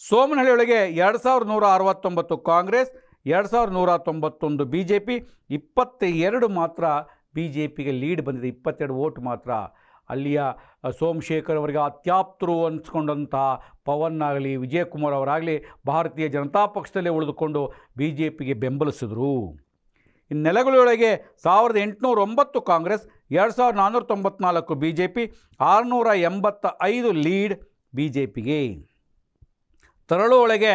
ಸೋಮನಹಳ್ಳಿಯೊಳಗೆ ಎರಡು ಸಾವಿರದ ನೂರ ಅರವತ್ತೊಂಬತ್ತು ಕಾಂಗ್ರೆಸ್, ಎರಡು ಸಾವಿರದ ನೂರ ತೊಂಬತ್ತೊಂದು ಬಿ ಜೆ ಪಿ ಇಪ್ಪತ್ತ ಎರಡು ಮಾತ್ರ ಬಿ ಜೆ ಪಿಗೆ ಲೀಡ್ ಬಂದಿದೆ. ಇಪ್ಪತ್ತೆರಡು ಓಟ್ ಮಾತ್ರ. ಅಲ್ಲಿಯ ಸೋಮಶೇಖರ್ ಅವರಿಗೆ ಅತ್ಯಾಪ್ತರು ಅನಿಸ್ಕೊಂಡಂಥ ಪವನ್ ಆಗಲಿ, ವಿಜಯಕುಮಾರ್ ಅವರಾಗಲಿ ಭಾರತೀಯ ಜನತಾ ಪಕ್ಷದಲ್ಲೇ ಉಳಿದುಕೊಂಡು ಬಿ ಜೆ ಪಿಗೆ ಬೆಂಬಲಿಸಿದ್ರು. ನೆಲಗಳೊಳಗೆ ಸಾವಿರದ ಎಂಟುನೂರ ಒಂಬತ್ತು ಕಾಂಗ್ರೆಸ್, ಎರಡು ಸಾವಿರದ ನಾನ್ನೂರ ತೊಂಬತ್ನಾಲ್ಕು ಬಿ ಜೆ ಪಿ ಆರುನೂರ ಎಂಬತ್ತ ಐದು ಲೀಡ್ ಬಿ ಜೆ ಪಿಗೆ ತರಳು ಒಳಗೆ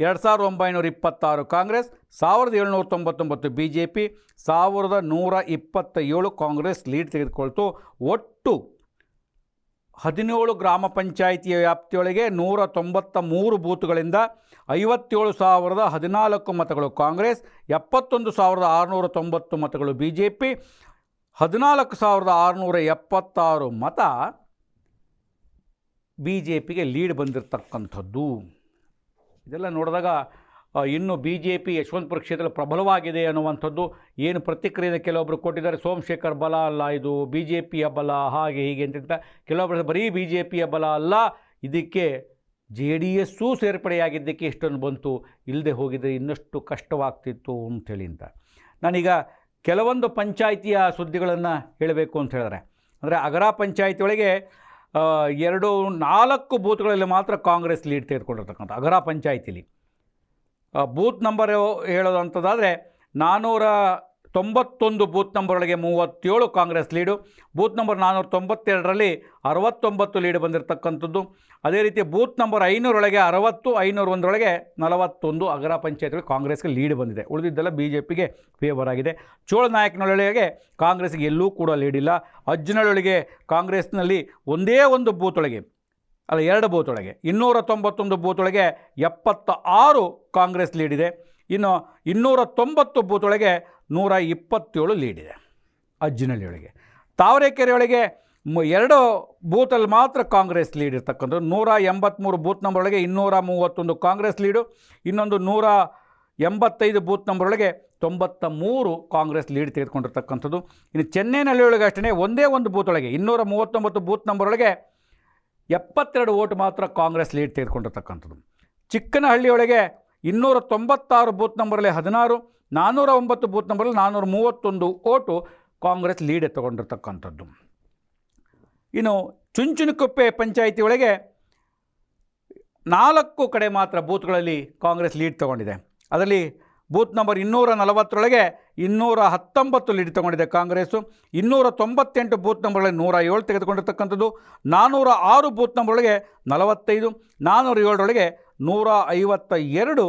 ಎರಡು ಸಾವಿರದ ಒಂಬೈನೂರ ಇಪ್ಪತ್ತಾರು ಕಾಂಗ್ರೆಸ್, ಸಾವಿರದ ಏಳ್ನೂರ ತೊಂಬತ್ತೊಂಬತ್ತು ಬಿ ಜೆ ಪಿ ಸಾವಿರದ ನೂರ ಇಪ್ಪತ್ತ ಏಳು ಕಾಂಗ್ರೆಸ್ ಲೀಡ್ ತೆಗೆದುಕೊಳ್ತು. ಒಟ್ಟು ಹದಿನೇಳು ಗ್ರಾಮ ಪಂಚಾಯಿತಿಯ ವ್ಯಾಪ್ತಿಯೊಳಗೆ ನೂರ ತೊಂಬತ್ತ ಮೂರು ಬೂತ್ಗಳಿಂದ ಐವತ್ತೇಳು ಸಾವಿರದ ಹದಿನಾಲ್ಕು ಮತಗಳು ಕಾಂಗ್ರೆಸ್, ಎಪ್ಪತ್ತೊಂದು ಸಾವಿರದ ಆರುನೂರ ತೊಂಬತ್ತು ಮತಗಳು ಬಿ ಜೆ ಪಿ ಹದಿನಾಲ್ಕು ಸಾವಿರದ ಆರುನೂರ ಎಪ್ಪತ್ತಾರು ಮತ ಬಿ ಜೆ ಪಿಗೆ ಲೀಡ್ ಬಂದಿರತಕ್ಕಂಥದ್ದು. ಇದೆಲ್ಲ ನೋಡಿದಾಗ ಇನ್ನು ಬಿ ಜೆ ಪಿ ಯಶವಂತಪುರ ಕ್ಷೇತ್ರ ಪ್ರಬಲವಾಗಿದೆ ಅನ್ನುವಂಥದ್ದು ಏನು ಪ್ರತಿಕ್ರಿಯೆ ಕೆಲವೊಬ್ಬರು ಕೊಟ್ಟಿದ್ದಾರೆ. ಸೋಮಶೇಖರ್ ಬಲ ಅಲ್ಲ, ಇದು ಬಿ ಜೆ ಪಿಯ ಬಲ, ಹಾಗೆ ಹೀಗೆ ಅಂತ ಕೆಲವೊಬ್ಬರು ಬರೀ ಬಿ ಜೆ ಪಿಯ ಬಲ ಅಲ್ಲ, ಇದಕ್ಕೆ ಜೆ ಡಿ ಎಸ್ಸೂ ಸೇರ್ಪಡೆಯಾಗಿದ್ದಕ್ಕೆ ಇಷ್ಟೊಂದು ಬಂತು ಇಲ್ಲದೆ ಹೋಗಿದರೆ ಇನ್ನಷ್ಟು ಕಷ್ಟವಾಗ್ತಿತ್ತು ಅಂಥೇಳಿ ಅಂತ. ನಾನೀಗ ಕೆಲವೊಂದು ಪಂಚಾಯಿತಿಯ ಸುದ್ದಿಗಳನ್ನು ಹೇಳಬೇಕು ಅಂತ ಹೇಳಿದ್ರೆ, ಅಂದರೆ ಅಗರ ಪಂಚಾಯಿತಿ ಒಳಗೆ ಎರಡು ನಾಲ್ಕು ಬೂತ್ಗಳಲ್ಲಿ ಮಾತ್ರ ಕಾಂಗ್ರೆಸ್ ಲೀಡ್ ತೆಗೆದುಕೊಂಡಿರ್ತಕ್ಕಂಥ ಅಗರ ಪಂಚಾಯಿತಿಲಿ. ಬೂತ್ ನಂಬರ್ ಹೇಳೋದಂಥದ್ದಾದರೆ ನಾನ್ನೂರ ತೊಂಬತ್ತೊಂದು ಬೂತ್ ನಂಬರ್ಗಳಿಗೆ ಒಳಗೆ ಮೂವತ್ತೇಳು ಕಾಂಗ್ರೆಸ್ ಲೀಡು. ಬೂತ್ ನಂಬರ್ ನಾನ್ನೂರ ತೊಂಬತ್ತೆರಡರಲ್ಲಿ ಅರವತ್ತೊಂಬತ್ತು ಲೀಡ್ ಬಂದಿರತಕ್ಕಂಥದ್ದು. ಅದೇ ರೀತಿ ಬೂತ್ ನಂಬರ್ ಐನೂರೊಳಗೆ ಅರವತ್ತು ಐನೂರ ಒಂದರೊಳಗೆ ನಲವತ್ತೊಂದು ಅಗರ ಪಂಚಾಯತ್ಗಳು ಕಾಂಗ್ರೆಸ್ಗೆ ಲೀಡ್ ಬಂದಿದೆ. ಉಳಿದಿದ್ದೆಲ್ಲ ಬಿ ಜೆ ಪಿಗೆ ಫೇವರ್ ಆಗಿದೆ ಚೋಳನಾಯಕನೊಳಗೆ ಕಾಂಗ್ರೆಸ್ಗೆ ಎಲ್ಲೂ ಕೂಡ ಲೀಡಿಲ್ಲ ಅಜ್ಜನೊಳಗೆ ಕಾಂಗ್ರೆಸ್ನಲ್ಲಿ ಒಂದೇ ಒಂದು ಬೂತೊಳಗೆ ಅಲ್ಲ, ಎರಡು ಬೂತ್ ಒಳಗೆ ಇನ್ನೂರ ತೊಂಬತ್ತೊಂದು ಬೂತ್ ಒಳಗೆ ಎಪ್ಪತ್ತ ಆರು ಕಾಂಗ್ರೆಸ್ ಲೀಡ್ ಇದೆ. ಇನ್ನು ಇನ್ನೂರ ತೊಂಬತ್ತು ಬೂತ್ ಒಳಗೆ ನೂರ ಇಪ್ಪತ್ತೇಳು ಲೀಡಿದೆ ಅಜ್ಜಿನಹಳ್ಳಿಯೊಳಗೆ. ತಾವರೆಕೆರೆಯೊಳಗೆ ಎರಡು ಬೂತಲ್ಲಿ ಮಾತ್ರ ಕಾಂಗ್ರೆಸ್ ಲೀಡ್ ಇರ್ತಕ್ಕಂಥದ್ದು. ನೂರ ಎಂಬತ್ತ್ಮೂರು ಬೂತ್ ನಂಬರೊಳಗೆ ಇನ್ನೂರ ಮೂವತ್ತೊಂದು ಕಾಂಗ್ರೆಸ್ ಲೀಡು ಇನ್ನೊಂದು ನೂರ ಎಂಬತ್ತೈದು ಬೂತ್ ನಂಬರೊಳಗೆ ತೊಂಬತ್ತ ಮೂರು ಕಾಂಗ್ರೆಸ್ ಲೀಡ್ ತೆಗೆದುಕೊಂಡಿರ್ತಕ್ಕಂಥದ್ದು. ಇನ್ನು ಚೆನ್ನೈನಹಳ್ಳಿಯೊಳಗೆ ಅಷ್ಟೇ ಒಂದೇ ಒಂದು ಬೂತ್ ಒಳಗೆ ಇನ್ನೂರ ಮೂವತ್ತೊಂಬತ್ತು ಬೂತ್ ನಂಬರೊಳಗೆ ಎಪ್ಪತ್ತೆರಡು ಓಟ್ ಮಾತ್ರ ಕಾಂಗ್ರೆಸ್ ಲೀಡ್ ತೆಗೆದುಕೊಂಡಿರ್ತಕ್ಕಂಥದ್ದು. ಚಿಕ್ಕನಹಳ್ಳಿಯೊಳಗೆ ಇನ್ನೂರ ತೊಂಬತ್ತಾರು ಬೂತ್ ನಂಬರಲ್ಲಿ ಹದಿನಾರು ನಾನ್ನೂರ ಒಂಬತ್ತು ಬೂತ್ ನಂಬರಲ್ಲಿ ನಾನ್ನೂರ ಮೂವತ್ತೊಂದು ಓಟು ಕಾಂಗ್ರೆಸ್ ಲೀಡ್ ತಗೊಂಡಿರ್ತಕ್ಕಂಥದ್ದು ಇನ್ನು ಚುಂಚುನಕುಪ್ಪೆ ಪಂಚಾಯಿತಿ ಒಳಗೆ ನಾಲ್ಕು ಕಡೆ ಮಾತ್ರ ಬೂತ್ಗಳಲ್ಲಿ ಕಾಂಗ್ರೆಸ್ ಲೀಡ್ ತಗೊಂಡಿದೆ. ಅದರಲ್ಲಿ ಬೂತ್ ನಂಬರ್ ಇನ್ನೂರ ನಲವತ್ತರೊಳಗೆ ಇನ್ನೂರ ಹತ್ತೊಂಬತ್ತು ಲೀಡ್ ತಗೊಂಡಿದೆ ಕಾಂಗ್ರೆಸ್ಸು. ಇನ್ನೂರ ತೊಂಬತ್ತೆಂಟು ಬೂತ್ ನಂಬರ್ಗಳಲ್ಲಿ ನೂರ ಏಳು ತೆಗೆದುಕೊಂಡಿರ್ತಕ್ಕಂಥದ್ದು. ನಾನ್ನೂರ ಆರು ಬೂತ್ ನಂಬರೊಳಗೆ ನಲವತ್ತೈದು ನಾನ್ನೂರ ಏಳರೊಳಗೆ ನೂರ ಐವತ್ತ ಎರಡು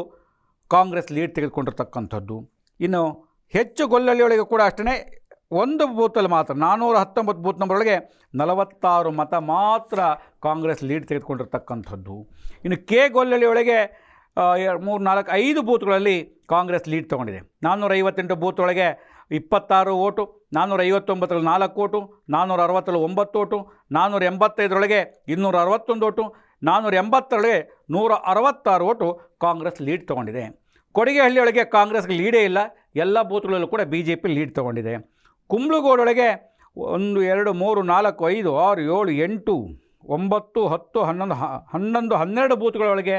ಕಾಂಗ್ರೆಸ್ ಲೀಡ್ ತೆಗೆದುಕೊಂಡಿರ್ತಕ್ಕಂಥದ್ದು. ಇನ್ನು ಹೆಚ್ಚು ಗೊಲ್ಲಳ್ಳಿಯೊಳಗೆ ಕೂಡ ಅಷ್ಟೇ ಒಂದು ಬೂತಲ್ಲಿ ಮಾತ್ರ ನಾನ್ನೂರ ಹತ್ತೊಂಬತ್ತು ಬೂತ್ ನಂಬರೊಳಗೆ ನಲವತ್ತಾರು ಮತ ಮಾತ್ರ ಕಾಂಗ್ರೆಸ್ ಲೀಡ್ ತೆಗೆದುಕೊಂಡಿರ್ತಕ್ಕಂಥದ್ದು. ಇನ್ನು ಕೆ ಗೊಲ್ಲಳ್ಳಿಯೊಳಗೆ ಮೂರು, ನಾಲ್ಕು, ಐದು ಬೂತ್ಗಳಲ್ಲಿ ಕಾಂಗ್ರೆಸ್ ಲೀಡ್ ತೊಗೊಂಡಿದೆ. ನಾನ್ನೂರ ಐವತ್ತೆಂಟು ಬೂತ್ ಒಳಗೆ ಇಪ್ಪತ್ತಾರು ಓಟು ನಾನ್ನೂರ ಐವತ್ತೊಂಬತ್ತರಲ್ಲಿ ನಾಲ್ಕು ಓಟು ನಾನ್ನೂರ ಅರವತ್ತರಲ್ಲಿ ಒಂಬತ್ತು ಓಟು ನಾನ್ನೂರ ಎಂಬತ್ತೈದರೊಳಗೆ ಇನ್ನೂರ ಅರವತ್ತೊಂದು ಓಟು ನಾನ್ನೂರ ಎಂಬತ್ತರೊಳಗೆ ನೂರ ಅರವತ್ತಾರು ಓಟು ಕಾಂಗ್ರೆಸ್ ಲೀಡ್ ತೊಗೊಂಡಿದೆ. ಕೊಡಿಗೆಹಳ್ಳಿಯೊಳಗೆ ಕಾಂಗ್ರೆಸ್ಗೆ ಲೀಡೇ ಇಲ್ಲ, ಎಲ್ಲ ಬೂತ್ಗಳಲ್ಲೂ ಕೂಡ ಬಿ ಜೆ ಪಿ ಲೀಡ್ ತೊಗೊಂಡಿದೆ. ಕುಂಬ್ಳುಗೋಡೊಳಗೆ ಒಂದು, ಎರಡು, ಮೂರು, ನಾಲ್ಕು, ಐದು, ಆರು, ಏಳು, ಎಂಟು, ಒಂಬತ್ತು, ಹತ್ತು, ಹನ್ನೊಂದು ಹನ್ನೊಂದು, ಹನ್ನೆರಡು ಬೂತ್ಗಳೊಳಗೆ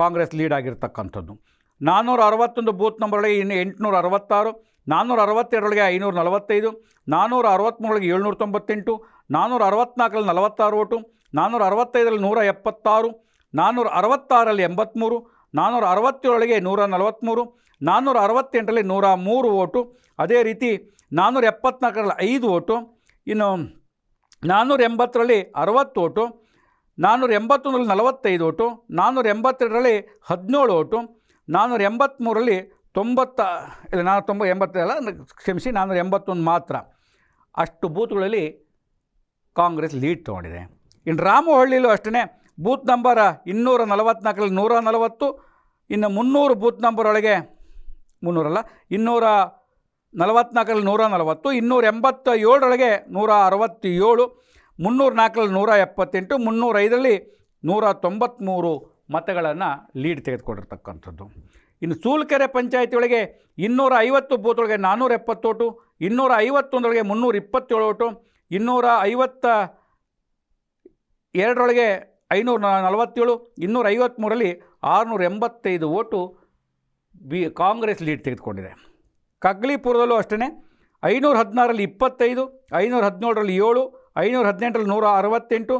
ಕಾಂಗ್ರೆಸ್ ಲೀಡ್ ಆಗಿರ್ತಕ್ಕಂಥದ್ದು. ನಾನ್ನೂರ ಅರವತ್ತೊಂದು ಬೂತ್ ನಂಬರೊಳಗೆ ಇನ್ನು ಎಂಟುನೂರ ಅರವತ್ತಾರು ನಾನ್ನೂರ ಅರವತ್ತೆರಡರೊಳಗೆ ಐನೂರ ನಲವತ್ತೈದು ನಾನ್ನೂರ ಅರವತ್ತ್ಮೂರೊಳಗೆ ಏಳ್ನೂರ ತೊಂಬತ್ತೆಂಟು ನಾನ್ನೂರ ಅರವತ್ತ್ನಾಲ್ಕರಲ್ಲಿ ನಲವತ್ತಾರು ಓಟು ನಾನ್ನೂರ ಅರವತ್ತೈದರಲ್ಲಿ ನೂರ ಎಪ್ಪತ್ತಾರು ನಾನ್ನೂರ ಅರವತ್ತಾರಲ್ಲಿ ಎಂಬತ್ತ್ಮೂರು ನಾನ್ನೂರ ಅರವತ್ತೇಳೊಳಗೆ ನೂರ ನಲವತ್ತ್ಮೂರು ನಾನ್ನೂರ ಅರವತ್ತೆಂಟರಲ್ಲಿ ನೂರ ಮೂರು ಓಟು, ಅದೇ ರೀತಿ ನಾನ್ನೂರ ಎಪ್ಪತ್ನಾಲ್ಕರಲ್ಲಿ ಐದು ಓಟು, ಇನ್ನು ನಾನ್ನೂರ ಎಂಬತ್ತರಲ್ಲಿ ಅರವತ್ತು ಓಟು ನಾನ್ನೂರ ಎಂಬತ್ತೊಂದರಲ್ಲಿ ನಲವತ್ತೈದು ಓಟು ನಾನ್ನೂರ ಎಂಬತ್ತೆರಡರಲ್ಲಿ ಹದಿನೇಳು ಓಟು ನಾನ್ನೂರ ಎಂಬತ್ತ್ಮೂರರಲ್ಲಿ ತೊಂಬತ್ತ, ಇಲ್ಲ ನಾನು ತೊಂಬ ಎಂಬತ್ತಲ್ಲ ಕ್ಷಮಿಸಿ ನಾನ್ನೂರ ಎಂಬತ್ತೊಂದು ಮಾತ್ರ. ಅಷ್ಟು ಬೂತ್ಗಳಲ್ಲಿ ಕಾಂಗ್ರೆಸ್ ಲೀಡ್ ತೊಗೊಂಡಿದೆ. ಇನ್ನು ರಾಮಹಳ್ಳಿಲೂ ಅಷ್ಟೇ ಬೂತ್ ನಂಬರ ಇನ್ನೂರ ನಲವತ್ತ್ನಾಲ್ಕರಲ್ಲಿ ನೂರ ನಲವತ್ತು, ಇನ್ನು ಮುನ್ನೂರು ಬೂತ್ ನಂಬರ್ ಒಳಗೆ ಮುನ್ನೂರಲ್ಲ ಇನ್ನೂರ ನಲವತ್ತ್ನಾಲ್ಕರಲ್ಲಿ ನೂರ ನಲವತ್ತು ಇನ್ನೂರ ಎಂಬತ್ತ ಏಳರೊಳಗೆ ನೂರ ಅರವತ್ತೇಳು ಮುನ್ನೂರ ನಾಲ್ಕರಲ್ಲಿ ನೂರ ಎಪ್ಪತ್ತೆಂಟು ಮುನ್ನೂರೈದರಲ್ಲಿ ನೂರ ತೊಂಬತ್ತ್ಮೂರು ಮತಗಳನ್ನು ಲೀಡ್ ತೆಗೆದುಕೊಂಡಿರ್ತಕ್ಕಂಥದ್ದು. ಇನ್ನು ಸೂಲ್ಕೆರೆ ಪಂಚಾಯತಿ ಒಳಗೆ ಇನ್ನೂರ ಐವತ್ತು ಬೂತೊಳಗೆ ನಾನ್ನೂರ ಎಪ್ಪತ್ತೋಟು ಇನ್ನೂರ ಐವತ್ತೊಂದರೊಳಗೆ ಮುನ್ನೂರ ಇಪ್ಪತ್ತೇಳು ಓಟು, ಇನ್ನೂರ ಐವತ್ತ ಎರಡರೊಳಗೆ ಐನೂರ ನಲವತ್ತೇಳು, ಇನ್ನೂರ ಐವತ್ತ್ಮೂರಲ್ಲಿ ಆರುನೂರ ಎಂಬತ್ತೈದು ಓಟು ಬಿ ಕಾಂಗ್ರೆಸ್ ಲೀಡ್ ತೆಗೆದುಕೊಂಡಿದೆ. ಕಗ್ಲಿಪುರದಲ್ಲೂ ಅಷ್ಟೇ ಐನೂರ ಹದಿನಾರರಲ್ಲಿ ಇಪ್ಪತ್ತೈದು, ಐನೂರ ಹದಿನೇಳರಲ್ಲಿ ಏಳು ಐನೂರ ಹದಿನೆಂಟರಲ್ಲಿ ನೂರ ಅರವತ್ತೆಂಟು,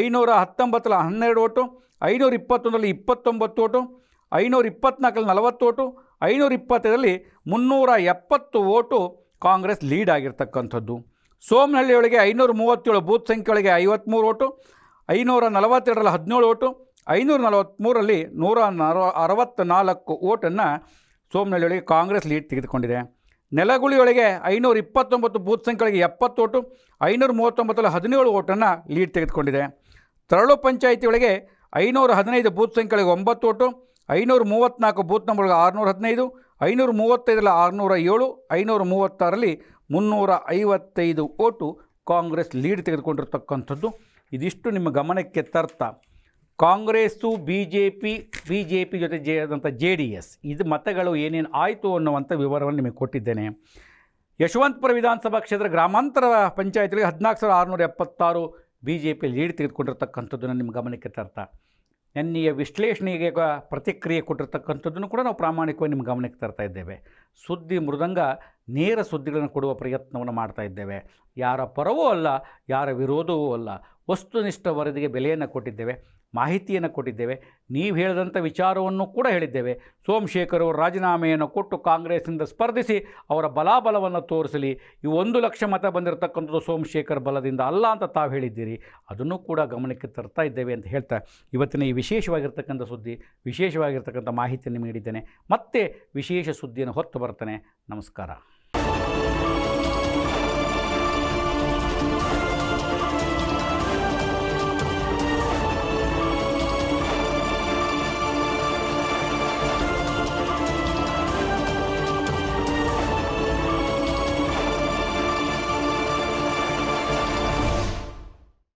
ಐನೂರ ಹತ್ತೊಂಬತ್ತರಲ್ಲಿ ಹನ್ನೆರಡು ಓಟು, ಐನೂರ ಇಪ್ಪತ್ತೊಂದರಲ್ಲಿ ಇಪ್ಪತ್ತೊಂಬತ್ತು ಓಟು, ಐನೂರ ಇಪ್ಪತ್ನಾಲ್ಕರಲ್ಲಿ ನಲವತ್ತು ಓಟು, ಐನೂರ ಇಪ್ಪತ್ತೈದರಲ್ಲಿ ಮುನ್ನೂರ ಎಪ್ಪತ್ತು ಓಟು ಕಾಂಗ್ರೆಸ್ ಲೀಡ್ ಆಗಿರ್ತಕ್ಕಂಥದ್ದು. ಸೋಮನಹಳ್ಳಿಯೊಳಗೆ ಐನೂರ ಮೂವತ್ತೇಳು, ಬೂತ್ ಸಂಖ್ಯೆಯೊಳಗೆ ಐವತ್ತ್ಮೂರು ಓಟು, ಐನೂರ ನಲವತ್ತೆರಡರಲ್ಲಿ ಹದಿನೇಳು ಓಟು, ಐನೂರ ನಲವತ್ತ್ಮೂರರಲ್ಲಿ ನೂರ ನರ ಅರವತ್ತ್ನಾಲ್ಕು ಓಟನ್ನು ಸೋಮನಹಳ್ಳಿಯೊಳಗೆ ಕಾಂಗ್ರೆಸ್ ಲೀಡ್ ತೆಗೆದುಕೊಂಡಿದೆ. ನೆಲಗುಳಿಯೊಳಗೆ ಐನೂರ ಇಪ್ಪತ್ತೊಂಬತ್ತು ಬೂತ್ ಸಂಖ್ಯೆಗಳಿಗೆ ಓಟು, ಐನೂರ ಮೂವತ್ತೊಂಬತ್ತರಲ್ಲಿ ಹದಿನೇಳು ಓಟನ್ನು ಲೀಡ್ ತೆಗೆದುಕೊಂಡಿದೆ. ತರಳು ಪಂಚಾಯಿತಿಯೊಳಗೆ ಐನೂರ ಹದಿನೈದು ಬೂತ್ ಸಂಖ್ಯೆಗಳಿಗೆ ಒಂಬತ್ತು ಓಟು, ಐನೂರ ಮೂವತ್ತ್ನಾಲ್ಕು ಬೂತ್ ನಂಬರ್ಗೆ ಆರುನೂರ ಹದಿನೈದು, ಐನೂರ ಮೂವತ್ತೈದರಲ್ಲಿ ಆರುನೂರ ಏಳು, ಐನೂರ ಮೂವತ್ತಾರಲ್ಲಿ ಮುನ್ನೂರ ಐವತ್ತೈದು ಓಟು ಕಾಂಗ್ರೆಸ್ ಲೀಡ್ ತೆಗೆದುಕೊಂಡಿರ್ತಕ್ಕಂಥದ್ದು. ಇದಿಷ್ಟು ನಿಮ್ಮ ಗಮನಕ್ಕೆ ತರ್ತಾ. Congress B J P B J P ಜೊತೆ ಜೆ ಆದಂಥ ಜೆ ಡಿ ಎಸ್ ಇದು ಮತಗಳು ಏನೇನು ಆಯಿತು ಅನ್ನುವಂಥ ವಿವರವನ್ನು ನಿಮಗೆ ಕೊಟ್ಟಿದ್ದೇನೆ. ಯಶವಂತಪುರ ವಿಧಾನಸಭಾ ಕ್ಷೇತ್ರ ಗ್ರಾಮಾಂತರ ಪಂಚಾಯತ್ಗಳಿಗೆ ಹದಿನಾಲ್ಕು ಸಾವಿರದ ಆರುನೂರ ಎಪ್ಪತ್ತಾರು ಬಿ ಜೆ ಪಿ ಲೀಡ್ ತೆಗೆದುಕೊಂಡಿರ್ತಕ್ಕಂಥದ್ದನ್ನು ನಿಮ್ಮ ಗಮನಕ್ಕೆ ತರ್ತಾ. ನೆನ್ನೆಯ ವಿಶ್ಲೇಷಣೆಗೆ ಪ್ರತಿಕ್ರಿಯೆ ಕೊಟ್ಟಿರ್ತಕ್ಕಂಥದ್ದನ್ನು ಕೂಡ ನಾವು ಪ್ರಾಮಾಣಿಕವಾಗಿ ನಿಮ್ಮ ಗಮನಕ್ಕೆ ತರ್ತಾ ಇದ್ದೇವೆ. ಸುದ್ದಿ ಮೃದಂಗ ನೇರ ಸುದ್ದಿಗಳನ್ನು ಕೊಡುವ ಪ್ರಯತ್ನವನ್ನು ಮಾಡ್ತಾ ಇದ್ದೇವೆ. ಯಾರ ಪರವೂ ಅಲ್ಲ, ಯಾರ ವಿರೋಧವೂ ಅಲ್ಲ. ವಸ್ತುನಿಷ್ಠ ವರದಿಗೆ ಬೆಲೆಯನ್ನು ಕೊಟ್ಟಿದ್ದೇವೆ, ಮಾಹಿತಿಯನ್ನು ಕೊಟ್ಟಿದ್ದೇವೆ, ನೀವು ಹೇಳಿದಂಥ ವಿಚಾರವನ್ನು ಕೂಡ ಹೇಳಿದ್ದೇವೆ. ಸೋಮಶೇಖರ್ ಅವರು ರಾಜೀನಾಮೆಯನ್ನು ಕೊಟ್ಟು ಕಾಂಗ್ರೆಸ್ನಿಂದ ಸ್ಪರ್ಧಿಸಿ ಅವರ ಬಲಾಬಲವನ್ನು ತೋರಿಸಲಿ. ಈ ಒಂದು ಲಕ್ಷ ಮತ ಬಂದಿರತಕ್ಕಂಥದ್ದು ಸೋಮಶೇಖರ್ ಬಲದಿಂದ ಅಲ್ಲ ಅಂತ ತಾವು ಹೇಳಿದ್ದೀರಿ. ಅದನ್ನು ಕೂಡ ಗಮನಕ್ಕೆ ತರ್ತಾ ಇದ್ದೇವೆ ಅಂತ ಹೇಳ್ತಾ ಇವತ್ತಿನ ಈ ವಿಶೇಷವಾಗಿರ್ತಕ್ಕಂಥ ಸುದ್ದಿ, ವಿಶೇಷವಾಗಿರ್ತಕ್ಕಂಥ ಮಾಹಿತಿ ನಿಮಗೆ ನೀಡಿದ್ದೇನೆ. ಮತ್ತೆ ವಿಶೇಷ ಸುದ್ದಿಯನ್ನು ಹೊತ್ತು ಬರ್ತಾನೆ ನಮಸ್ಕಾರ.